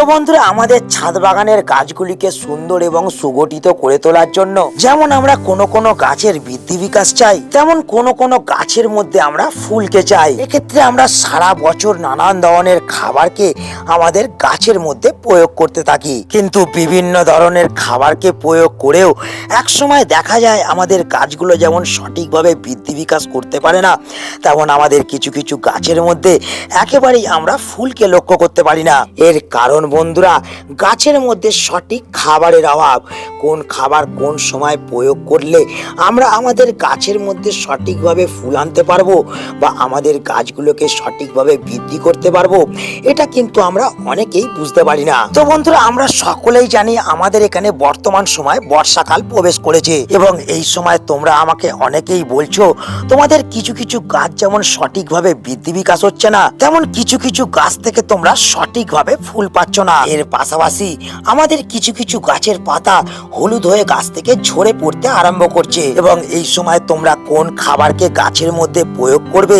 তো বন্ধুরা আমাদের ছাদ বাগানের গাছগুলিকে সুন্দর এবং সুগঠিত করে তোলার জন্য যেমন আমরা কোনো কোনো গাছের বৃদ্ধি বিকাশ চাই, তেমন কোনো কোনো গাছের মধ্যে আমরা ফুলকে চাই। এক্ষেত্রে আমরা সারা বছর নানান ধরনের খাবারকে আমাদের গাছের মধ্যে প্রয়োগ করতে থাকি। কিন্তু বিভিন্ন ধরনের খাবারকে প্রয়োগ করেও এক সময় দেখা যায় আমাদের গাছগুলো যেমন সঠিকভাবে বৃদ্ধি বিকাশ করতে পারে না, তেমন আমাদের কিছু কিছু গাছের মধ্যে একেবারেই আমরা ফুলকে লক্ষ্য করতে পারি না। এর কারণ বন্ধুরা, গাছের মধ্যে সঠিক খাবারের অভাব। কোন খাবার কোন সময় প্রয়োগ করলে আমরা আমাদের গাছের মধ্যে সঠিকভাবে ফুল আনতে পারব বা আমাদের গাছগুলোকে সঠিকভাবে বৃদ্ধি করতে পারব, এটা কিন্তু আমরা অনেকেই বুঝতে পারি না। তো বন্ধুরা, আমরা সকলেই জানি আমাদের এখানে বর্তমান সময় বর্ষাকাল প্রবেশ করেছে এবং এই সময় তোমরা আমাকে অনেকেই বলছো, তোমাদের কিছু কিছু গাছ যেমন সঠিকভাবে বৃদ্ধি বিকাশ হচ্ছে না, তেমন কিছু কিছু গাছ থেকে তোমরা সঠিকভাবে ফুল পাচ্ছ না এর পাশাপাশি আমাদের কিছু কিছু গাছের পাতা হলুদ হয়ে গাছ থেকে ঝরে পড়তে আরম্ভ করছে। এবং এই সময় তোমরা কোন খাবারকে গাছের মধ্যে প্রয়োগ করবে,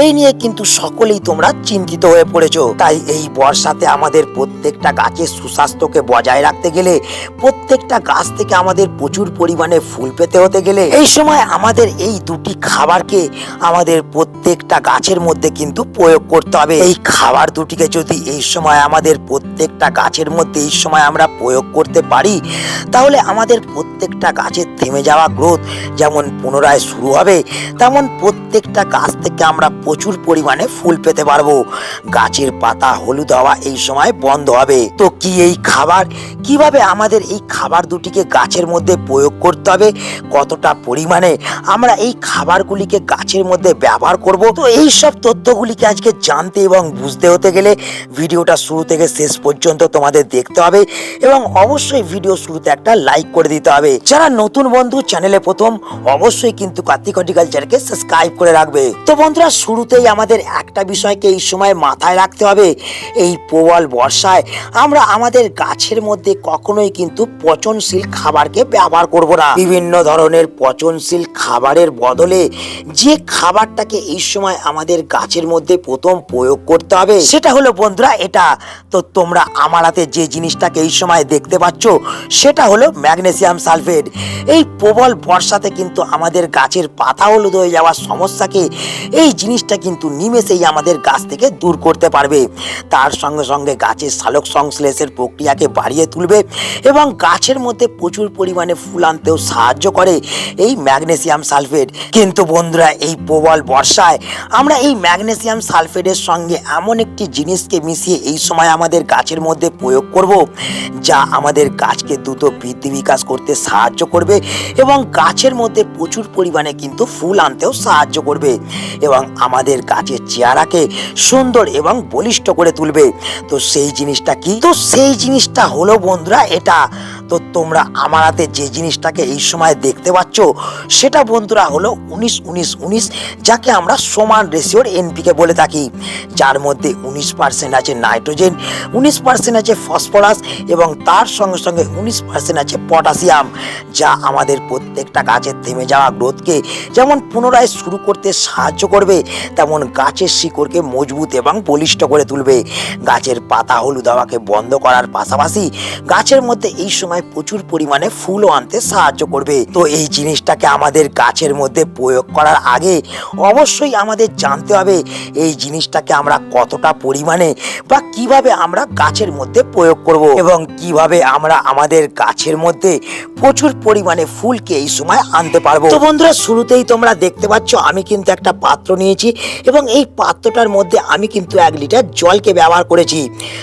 এই নিয়ে কিন্তু সকলেই তোমরা চিন্তিত হয়ে পড়েছো। তাই এই বর্ষাতে আমাদের প্রত্যেকটা গাছের সুস্বাস্থ্যকে বজায় রাখতে গেলে, প্রত্যেকটা গাছ থেকে আমাদের প্রচুর পরিমাণে ফুল পেতে হতে গেলে, এই সময় আমাদের এই দুটি খাবারকে আমাদের প্রত্যেকটা গাছের মধ্যে কিন্তু প্রয়োগ করতে হবে। এই খাবার দুটিকে যদি এই সময় আমাদের প্রত্যেকটা গাছের মধ্যে এই সময় আমরা প্রয়োগ করতে পারি, তাহলে আমাদের প্রত্যেকটা গাছের থেমে যাওয়া গ্রোথ যেমন পুনরায় শুরু হবে, তেমন প্রত্যেকটা গাছ থেকে আমরা প্রচুর পরিমাণে ফুল পেতে পারব। গাছের পাতা হলুদ হওয়া এই সময় বন্ধ হবে। তো কি এই খাবার? কীভাবে আমাদের এই খাবার দুটিকে গাছের মধ্যে প্রয়োগ করতে হবে? কতটা পরিমাণে আমরা এই খাবারগুলিকে গাছের মধ্যে ব্যবহার করব? তো এই সব তথ্যগুলিকে আজকে জানতে এবং বুঝতে হতে গেলে ভিডিওটা শুরু থেকে শেষ পর্যন্ত তোমাদের দেখতে হবে এবং অবশ্যই ভিডিও শুরুতে একটা লাইক করে দিতে হবে। যারা নতুন বন্ধু চ্যানেলে প্রথম, অবশ্যই কিন্তু কার্তিক হর্টিকালচারকে সাবস্ক্রাইব করে রাখবে। তো বন্ধুরা, শুরুতেই আমাদের একটা বিষয়কে এই সময় মাথায় রাখতে হবে, এই প্রবল বর্ষায়। আমরা আমাদের গাছের মধ্যে কখনোই কিন্তু পচনশীল খাবারকে ব্যবহার করব না। বিভিন্ন ধরনের পচনশীল খাবারের বদলে যে খাবারটাকে এই সময় আমাদের গাছের মধ্যে প্রথম প্রয়োগ করতে হবে, সেটা হলো বন্ধুরা এটা। তো তোমরা আমার হাতে যে জিনিসটাকে এই সময় দেখতে পাচ্ছ, সেটা হলো ম্যাগনেসিয়াম সালফেট। এই প্রবল বর্ষাতে কিন্তু আমাদের গাছের পাতা হলুদ হয়ে যাওয়ার সমস্যাকে এই জিনিসটা কিন্তু নিমেষেই আমাদের গাছ থেকে দূর করতে পারবে। তার সঙ্গে সঙ্গে গাছের সালোক সংশ্লেষের প্রক্রিয়াকে বাড়িয়ে তুলবে এবং গাছের মধ্যে প্রচুর পরিমাণে ফুল আনতেও সাহায্য করে এই ম্যাগনেসিয়াম সালফেট। কিন্তু বন্ধুরা, এই প্রবল বর্ষায় আমরা এই ম্যাগনেসিয়াম সালফেটের সঙ্গে এমন একটি জিনিসকে মিশিয়ে এই সময় আমাদের গাছের মধ্যে প্রয়োগ করব, যা আমাদের গাছকে দ্রুত বৃদ্ধি বিকাশ করতে সাহায্য করবে এবং গাছের মধ্যে প্রচুর পরিমাণে কিন্তু ফুল আনতেও সাহায্য করবে এবং আমাদের গাছের চেহারাকে সুন্দর এবং বলিষ্ঠ করে তুলবে। তো সেই জিনিসটা কি? তো সেই জিনিসটা হলো বন্ধুরা এটা তো তোমরা আমার হাতে যে জিনিসটাকে এই সময় দেখতে পাচ্ছ, সেটা বন্ধুরা হলো উনিশ উনিশ উনিশ, যাকে আমরা সমান রেশিওর এনপিকে বলে থাকি। যার মধ্যে উনিশ পার্সেন্ট আছে নাইট্রোজেন উনিশ পার্সেন্ট আছে ফসফরাস এবং তার সঙ্গে সঙ্গে উনিশ পার্সেন্ট আছে পটাশিয়াম যা আমাদের প্রত্যেকটা গাছের থেমে যাওয়া গ্রোথকে যেমন পুনরায় শুরু করতে সাহায্য করবে, তেমন গাছের শিকড়কে মজবুত এবং বলিষ্ঠ করে তুলবে। গাছের পাতা হলুদ হওয়াকে বন্ধ করার পাশাপাশি গাছের মধ্যে এই সময় প্রচুর পরিমাণে ফুলও আনতে সাহায্য করবে। তো এই জিনিসটাকে আমাদের গাছের মধ্যে প্রয়োগ করার আগে অবশ্যই আমাদের জানতে হবে এই জিনিসটাকে আমরা কতটা পরিমাণে বা কীভাবে আমরা গাছের মধ্যে প্রয়োগ করব এবং কীভাবে আমরা আমাদের গাছের মধ্যে প্রচুর পরিমাণে ফুলকে এই সময় আনতে পারব। তো বন্ধুরা, শুরুতেই তোমরা দেখতে পাচ্ছ আমি কিন্তু একটা পাত্র নিয়েছি এবং এই পাত্রটার মধ্যে আমি কিন্তু এক লিটার জলকে ব্যবহার করেছি।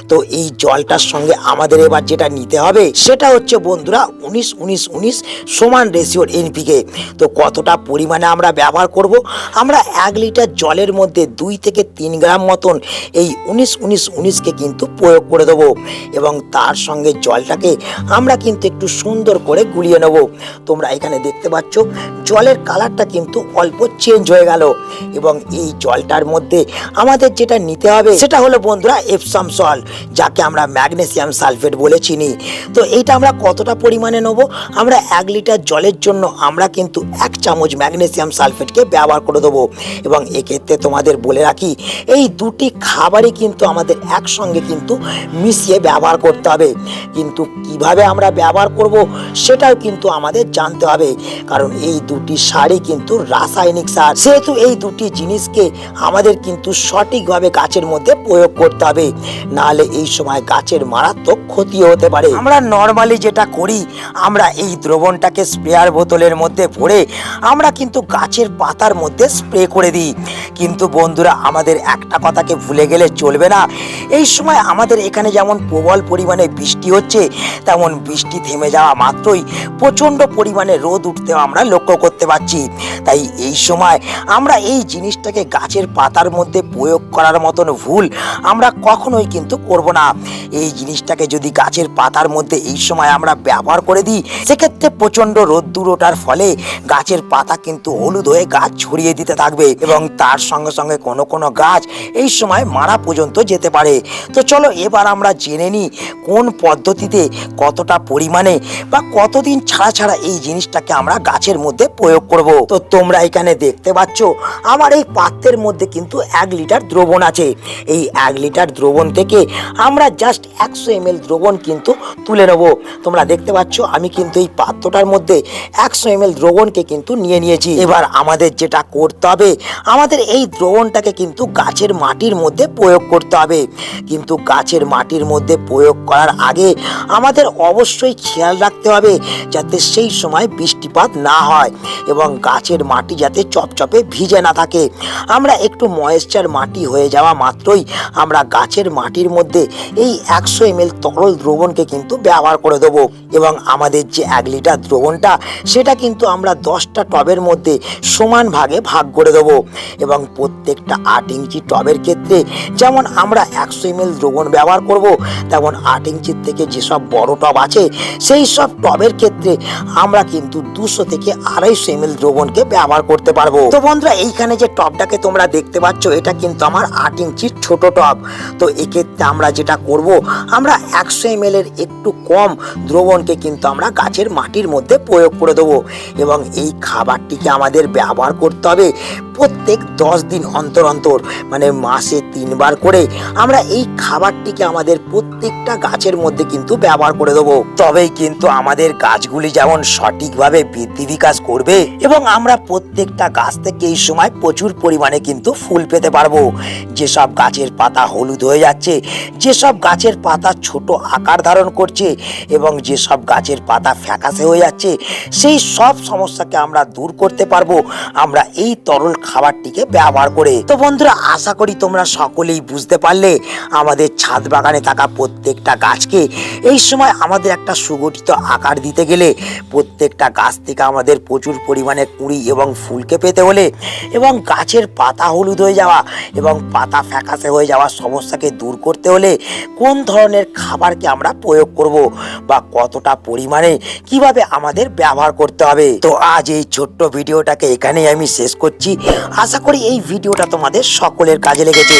তো এই জলটার সঙ্গে আমাদের এবার যেটা নিতে হবে সেটা হচ্ছে বন্ধুরা উনিশ উনিশ উনিশ সমান রেশিওর এনপিকে তো কতটা পরিমাণে আমরা ব্যবহার করব? আমরা এক লিটার জলের মধ্যে দুই থেকে তিন গ্রাম মতন এই উনিশ উনিশ উনিশকে কিন্তু প্রয়োগ করে দেবো এবং তার সঙ্গে জলটাকে আমরা কিন্তু একটু সুন্দর করে গুলিয়ে নেব। তোমরা এখানে দেখতে পাচ্ছ, জলের কালারটা কিন্তু অল্প চেঞ্জ হয়ে গেল এবং এই জলটার মধ্যে আমাদের যেটা নিতে হবে সেটা হলো বন্ধুরা এপসাম সল যাকে আমরা ম্যাগনেসিয়াম সালফেট বলে চিনি। তো এইটা আমরা কতটা পরিমাণে নেব? আমরা এক লিটার জলের জন্য আমরা কিন্তু এক চামচ ম্যাগনেসিয়াম সালফেটকে ব্যবহার করে দেবো। এবং এক্ষেত্রে তোমাদের বলে রাখি, এই দুটি খাবারই কিন্তু আমাদের একসঙ্গে কিন্তু মিশিয়ে ব্যবহার করতে হবে। কিন্তু কীভাবে আমরা ব্যবহার করব, সেটাও কিন্তু আমাদের জানতে হবে। কারণ এই দুটি সারই কিন্তু রাসায়নিক সার। সেহেতু এই দুটি জিনিসকে আমাদের কিন্তু সঠিকভাবে গাছের মধ্যে প্রয়োগ করতে হবে। নাহলে এই সময় গাছের মারাত্মক ক্ষতি হতে পারে। আমরা নর্মালি যেটা করি, আমরা এই দ্রবণটাকে স্প্রেয়ার বোতলের মধ্যে ভরে, আমরা কিন্তু গাছের পাতার মধ্যে স্প্রে করে দিই। কিন্তু বন্ধুরা, আমাদের একটা কথাকে ভুলে গেলে চলবে না। এই সময় আমাদের এখানে যেমন প্রবল পরিমাণে বৃষ্টি হচ্ছে, তেমন বৃষ্টি থেমে যাওয়া মাত্রই প্রচণ্ড পরিমাণে রোদ উঠতেও আমরা লক্ষ্য করতে পারছি। তাই এই সময় আমরা এই জিনিসটাকে গাছের পাতার মধ্যে প্রয়োগ করার মতন ভুল আমরা কখনোই কিন্তু করব না। এই জিনিসটাকে যদি গাছের পাতার মধ্যে এই সময় আমরা ব্যবহার করে দিই, সেক্ষেত্রে প্রচণ্ড রোদ্দুর ওঠার ফলে গাছের পাতা কিন্তু হলুদ হয়ে গাছ ছড়িয়ে দিতে থাকবে এবং তার সঙ্গে সঙ্গে কোনো কোনো গাছ এই সময় মারা পর্যন্ত যেতে পারে। তো চলো এবার আমরা জেনে নিই কোন পদ্ধতিতে কতটা পরিমাণে বা কতদিন ছাড়া ছাড়া এই জিনিসটাকে আমরা গাছের মধ্যে প্রয়োগ করব। তো তোমরা এখানে দেখতে পাচ্ছ, আমার এই পাত্রের মধ্যে কিন্তু এক লিটার দ্রবণ আছে। এই এক লিটার দ্রবণ থেকে আমরা জাস্ট একশো এম দ্রবণ কিন্তু তুলে নেব। তোমরা দেখতে পাচ্ছ, আমি কিন্তু এই পাত্রটার মধ্যে একশো এম এল দ্রবণকে কিন্তু নিয়ে নিয়েছি। এবার আমাদের যেটা করতে হবে, আমাদের এই দ্রবণটাকে কিন্তু গাছের মাটির মধ্যে প্রয়োগ করতে হবে। কিন্তু গাছের মাটির মধ্যে প্রয়োগ করার আগে আমাদের অবশ্যই খেয়াল রাখতে হবে যাতে সেই সময় বৃষ্টিপাত না হয় এবং গাছের মাটি যাতে চপচপে ভিজে না থাকে। আমরা একটু ময়েশ্চার মাটি হয়ে যাওয়া মাত্রই আমরা গাছের মাটির মধ্যে এই একশো এম তরল দ্রবণকে কিন্তু ব্যবহার করে দেবো। এবং আমাদের যে এক লিটার দ্রবণটা, সেটা কিন্তু আমরা দশটা টবের মধ্যে সমান ভাগে ভাগ করে দেবো। এবং প্রত্যেকটা আট ইঞ্চি টবের ক্ষেত্রে যেমন আমরা একশো এম দ্রবণ ব্যবহার করব, তেমন আট ইঞ্চির থেকে যেসব বড় টব আছে, সেই সব টবের ক্ষেত্রে আমরা কিন্তু দুশো থেকে আড়াইশো এম দ্রবণকে ব্যবহার করতে পারব। তো বন্ধুরা, এইখানে যে টবটাকে তোমরা দেখতে পাচ্ছ, এটা কিন্তু আমার আট ইঞ্চির ছোট টব। তো এক্ষেত্রে আমরা যেটা করব, আমরা একশো এম এর একটু কম দ্রবণকে কিন্তু আমরা গাছের মাটির মধ্যে প্রয়োগ করে দেবো এবং এই খাবারটিকে আমাদের ব্যবহার করতে হবে প্রত্যেক দশ দিন অন্তর অন্তর মানে মাসে তিনবার করে আমরা এই খাবারটিকে আমাদের প্রত্যেকটা গাছের মধ্যে কিন্তু ব্যবহার করে দেবো। তবেই কিন্তু আমাদের গাছগুলি যেমন সঠিকভাবে বৃদ্ধি বিকাশ করবে এবং আমরা প্রত্যেকটা গাছ থেকে এই সময় প্রচুর পরিমাণে কিন্তু ফুল পেতে পারব। যেসব গাছের পাতা হলুদ হয়ে যাচ্ছে, যেসব গাছের পাতা ছোট আকার ধারণ করছে এবং যেসব গাছের পাতা ফ্যাকাশে হয়ে যাচ্ছে, সেই সব সমস্যাকে আমরা দূর করতে পারব। আমরা এই তরল খাবারটিকে ব্যবহার করে। তো বন্ধুরা, আশা করি তোমরা সকলেই বুঝতে পারলে, আমাদের ছাদ বাগানে থাকা প্রত্যেকটা গাছকে এই সময় আমাদের একটা সুগঠিত আকার দিতে গেলে, প্রত্যেকটা গাছ থেকে আমাদের প্রচুর পরিমাণে কুড়ি এবং ফুলকে পেতে হলে এবং গাছের পাতা হলুদ হয়ে যাওয়া এবং পাতা ফ্যাকাশে হয়ে যাওয়া সমস্যাকে দূর করতে হলে কোন ধরনের খাবারকে আমরা প্রয়োগ করব বা কতটা পরিমাণে কীভাবে আমাদের ব্যবহার করতে হবে। তো আজ এই ছোট্ট ভিডিওটাকে এখানেই আমি শেষ করছি। আশা করি এই ভিডিওটা তোমাদের সকলের কাজে লেগেছে।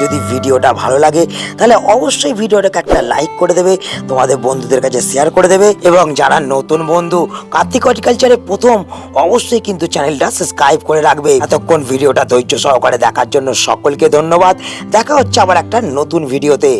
যদি ভিডিওটা ভালো লাগে, তাহলে অবশ্যই ভিডিওটাকে একটা লাইক করে দেবে, তোমাদের বন্ধুদের কাছে শেয়ার করে দেবে এবং যারা নতুন বন্ধু কার্তিক হর্টিকালচারে প্রথম, অবশ্যই কিন্তু চ্যানেলটা সাবস্ক্রাইব করে রাখবে। এতক্ষণ ভিডিওটা ধৈর্য সহকারে দেখার জন্য সকলকে ধন্যবাদ। দেখা হচ্ছে আবার একটা নতুন ভিডিওতে।